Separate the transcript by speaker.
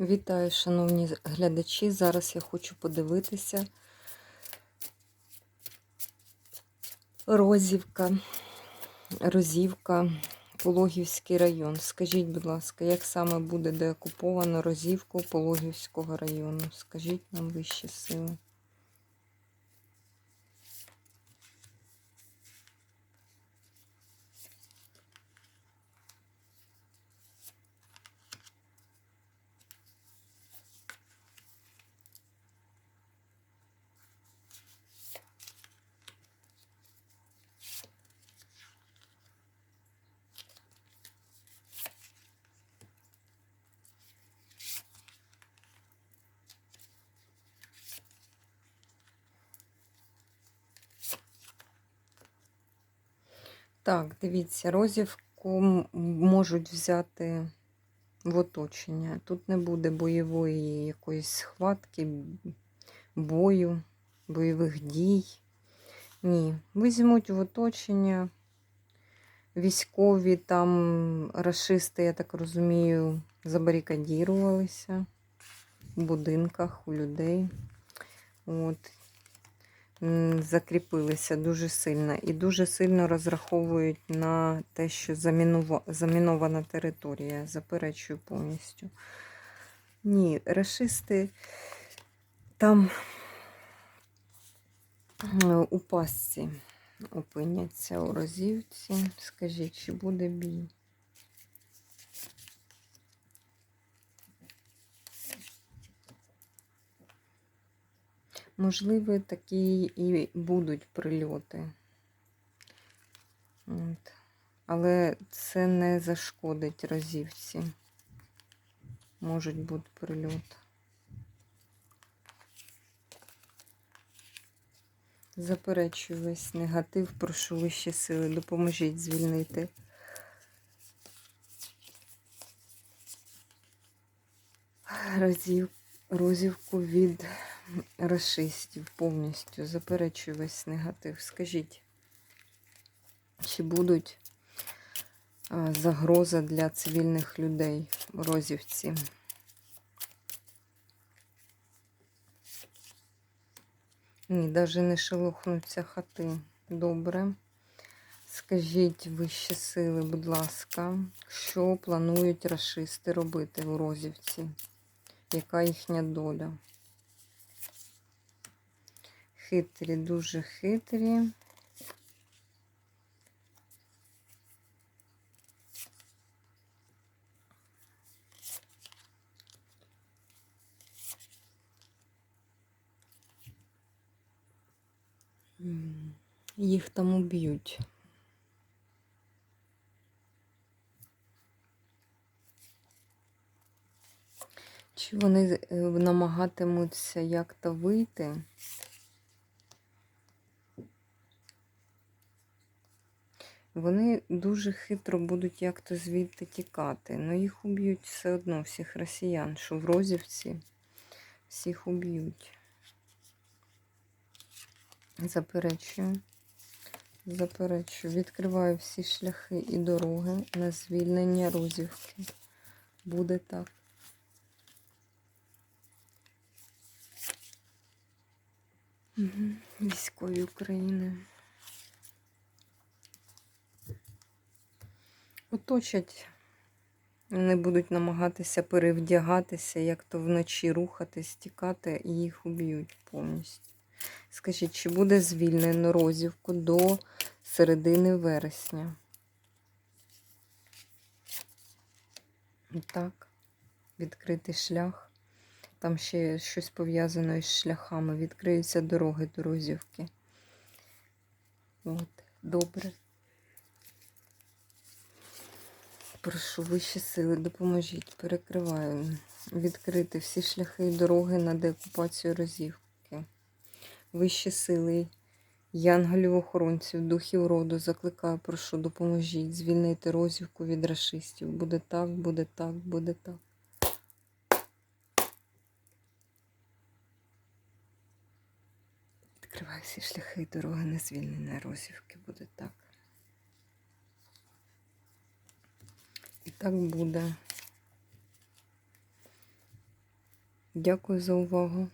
Speaker 1: Вітаю, шановні глядачі. Зараз я хочу подивитися. Розівка, Розівка, Пологівський район. Скажіть, будь ласка, як саме буде деокуповано Розівку Пологівського району? Скажіть нам вищі сили. Так, дивіться, розівку можуть взяти в оточення. Тут не буде бойової якоїсь схватки, бою, бойових дій. Ні, візьмуть в оточення. Військові там рашисти, я так розумію, забарикадірувалися в будинках у людей. От. Закріпилися дуже сильно і дуже сильно розраховують на те, що замінована територія. Заперечую повністю. Ні, рашисти там е, у пастці опиняться у розівці. Скажіть, чи буде бій? Можливо, такі і будуть прильоти. От. Але це не зашкодить розівці. Можуть бути прильоти. Заперечую весь негатив, прошу вищі сили, допоможіть звільнити. Розів, розівку від расистів повністю. Заперечую весь негатив. Скажіть, чи будуть загроза для цивільних людей в розівці? Ні, навіть не шелохнуться хати. Добре. Скажіть вищі сили, будь ласка, що планують расисти робити у Розівці? Яка їхня доля? Хитрі, дуже хитрі. Їх там уб'ють. Чи вони е, намагатимуться як-то вийти? Вони дуже хитро будуть як-то звідти тікати, але їх уб'ють все одно, всіх росіян, що в Розівці всіх уб'ють. Заперечую. Заперечую. Відкриваю всі шляхи і дороги на звільнення Розівки. Буде так. Військові України. Оточать. Вони будуть намагатися перевдягатися, як то вночі рухатись, тікати, і їх уб'ють повністю. Скажіть, чи буде звільнено розівку до середини вересня? Так, відкритий шлях. Там ще щось пов'язане із шляхами. Відкриються дороги до розівки. От, добре. Прошу вищі сили, допоможіть. Перекриваю. Відкрити всі шляхи і дороги на деокупацію розівки. Вищі сили, янголів охоронців, духів роду, закликаю, прошу, допоможіть звільнити розівку від рашистів. Буде так, буде так, буде так. Відкриваю всі шляхи і дороги на звільнення розівки. Буде так. так буде. Дякую за увагу.